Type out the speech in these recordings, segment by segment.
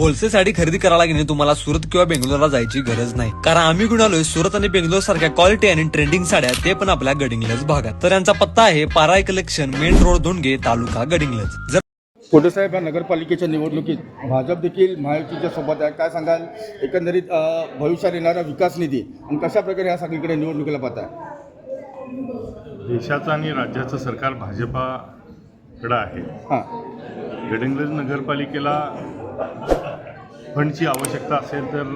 Wholesale sari खरेदी करायला गेले तुम्हाला सुरत किंवा बेंगलोरला जायची गरज नाही. कारण आम्ही आलोय सुरत आणि बेंगलोर सारख्या क्वालिटी आणि ट्रेंडिंग साड्या ते पण आपल्या गडिंग्लज भागात. तर यांचा पत्ता आहे Paray collection main road Dhundge तालुका गडिंग्लज. जर कोटेसाहेब या नगरपालिकेच्या निवडणुकीत भाजप देखील महायुतीच्या सोबत आहे. काय सांगाल? एकंदरीत भविष्यात येणारा विकास निधी आणि कशा प्रकारे या सगळीकडे निवडणुकीला पाहताय? देशाचं आणि राज्याचं सरकार भाजपाकडं आहे. हां. गडिंग्लज नगरपालिकेला फंडची आवश्यकता असेल तर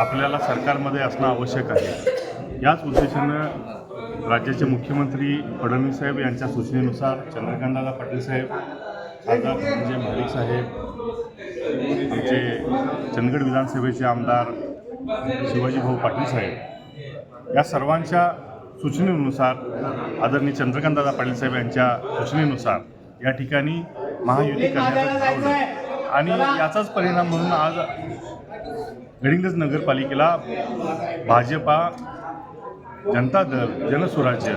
आपल्याला सरकारमध्ये असणं आवश्यक आहे. याच उद्देशानं राज्याचे मुख्यमंत्री फडणवीस साहेब यांच्या सूचनेनुसार चंद्रकांतदादा पाटील साहेब खासदार म्हणजे महाडिक साहेब आमचे चंदगड विधानसभेचे आमदार शिवाजी भाऊ पाटील साहेब या सर्वांच्या सूचनेनुसार आदरणीय चंद्रकांतदादा पाटील साहेब यांच्या सूचनेनुसार या ठिकाणी महायुती करण्याचं आणि याचाच परिणाम म्हणून आज गडिंगज नगरपालिकेला भाजपा जनता दल जनस्वराज्य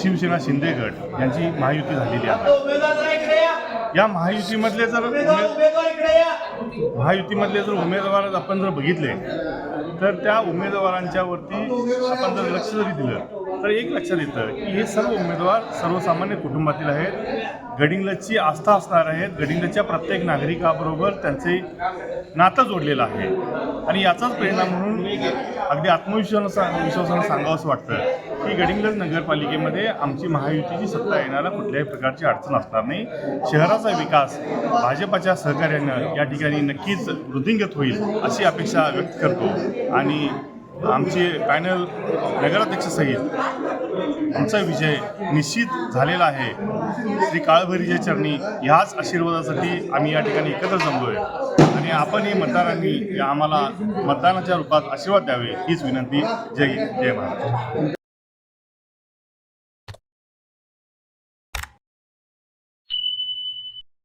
शिवसेना शिंदे गट यांची महायुती झालेली आहे. या महायुतीमधले जर महायुतीमधले जर उमेदवार आपण जर बघितले तर त्या उमेदवारांच्या वरती आपण जर लक्ष जरी दिलं तर एक लक्षात येतं की हे सर्व उमेदवार सर्वसामान्य कुटुंबातील आहेत. गडिंग्लजची आस्था असणार आहेत. गडिंग्लजच्या प्रत्येक नागरिकाबरोबर त्यांचे नातं जोडलेलं आहे. आणि याचाच परिणाम म्हणून अगदी आत्मविश्वासानं विश्वासानं सांगावं असं वाटतं की गडिंग्लज नगरपालिकेमध्ये आमची महायुतीची सत्ता येणारा कुठल्याही प्रकारची अडचण असणार नाही. शहराचा विकास भाजपाच्या सहकार्यानं या ठिकाणी नक्कीच वृद्धिंगत होईल अशी अपेक्षा व्यक्त करतो. आणि आमचे पॅनल नगराध्यक्षसहित आमचा विजय निश्चित झालेला आहे. श्री काळभैरीच्या चरणी ह्याच आशीर्वादासाठी आम्ही या ठिकाणी एकत्र जमलोय. आणि आपणही मतदारांनी आम्हाला मतदानाच्या रूपात आशीर्वाद द्यावे हीच विनंती. जय जय महाराज